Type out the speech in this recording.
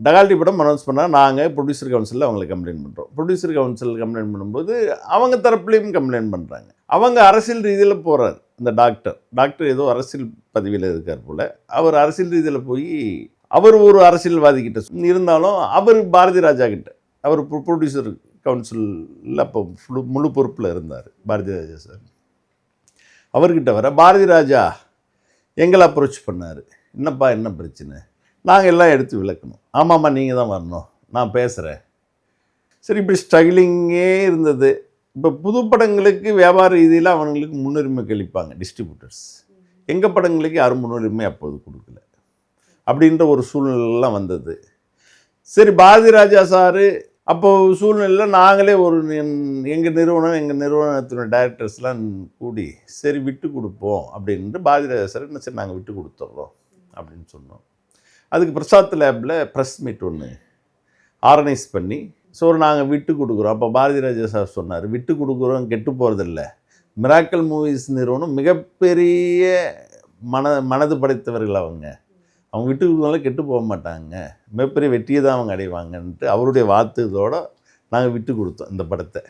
டகால்டி படம் அனௌன்ஸ் பண்ணால் நாங்கள் ப்ரொடியூசர் கவுன்சிலில் அவங்களை கம்ப்ளைண்ட் பண்ணுறோம் ப்ரொடியூசர் கவுன்சில் கம்ப்ளைண்ட் பண்ணும்போது அவங்க தரப்புலேயும் கம்ப்ளைண்ட் பண்ணுறாங்க அவங்க அரசியல் ரீதியில் போகிறார் இந்த டாக்டர் டாக்டர் ஏதோ அரசியல் பதவியில் இருக்கார் போல். அவர் அரசியல் ரீதியில் போய் அவர் ஒரு அரசியல்வாதி கிட்ட இருந்தாலும் அவர் பாரதி ராஜா கிட்ட அவர் ப்ரொடியூசர் கவுன்சிலில் அப்போ முழு முழு பொறுப்பில் இருந்தார் பாரதி ராஜா சார் அவர்கிட்ட வர பாரதி ராஜா எங்களை அப்ரோச் பண்ணார். என்னப்பா என்ன பிரச்சனை? நாங்கள் எல்லாம் எடுத்து விளக்கணும். ஆமாம்மா நீங்கள் தான் வரணும். நான் பேசுகிறேன் சரி இப்படி ஸ்ட்ரகிளிங்கே இருந்தது. இப்போ புது படங்களுக்கு வியாபார ரீதியில் அவங்களுக்கு முன்னுரிமை கழிப்பாங்க டிஸ்ட்ரிபியூட்டர்ஸ் எங்கள் படங்களுக்கு யாரும் முன்னுரிமை அப்போது கொடுக்கல. அப்படின்ற ஒரு சூழ்நிலைலாம் வந்தது. சரி பாரதி ராஜா சார் அப்போது சூழ்நிலையில் நாங்களே ஒரு எங்கள் நிறுவனம் எங்கள் நிறுவனத்தினுடைய டைரக்டர்ஸ்லாம் கூடி சரி விட்டு கொடுப்போம் அப்படின்ட்டு பாரதி ராஜா சார் என்ன சரி நாங்கள் விட்டு கொடுத்துட்றோம் அப்படின்னு சொன்னோம். அதுக்கு பிரசாத் லேபில் ப்ரெஸ் மீட் ஒன்று ஆர்கனைஸ் பண்ணி ஸோ நாங்கள் விட்டு கொடுக்குறோம். அப்போ பாரதி ராஜா சார் சொன்னார் விட்டு கொடுக்குறோம் கெட்டு போகிறதில்ல மிராக்கல் மூவிஸ் நிறுவனம் மிகப்பெரிய மன மனது படைத்தவர்கள் அவங்க. அவங்க விட்டு கொடுக்கறதுனால கெட்டு போக மாட்டாங்க. மிகப்பெரிய வெற்றியை தான் அவங்க அடைவாங்கன்ட்டு அவருடைய வார்த்தைகளோட நாங்கள் விட்டு கொடுத்தோம் இந்த படத்தை.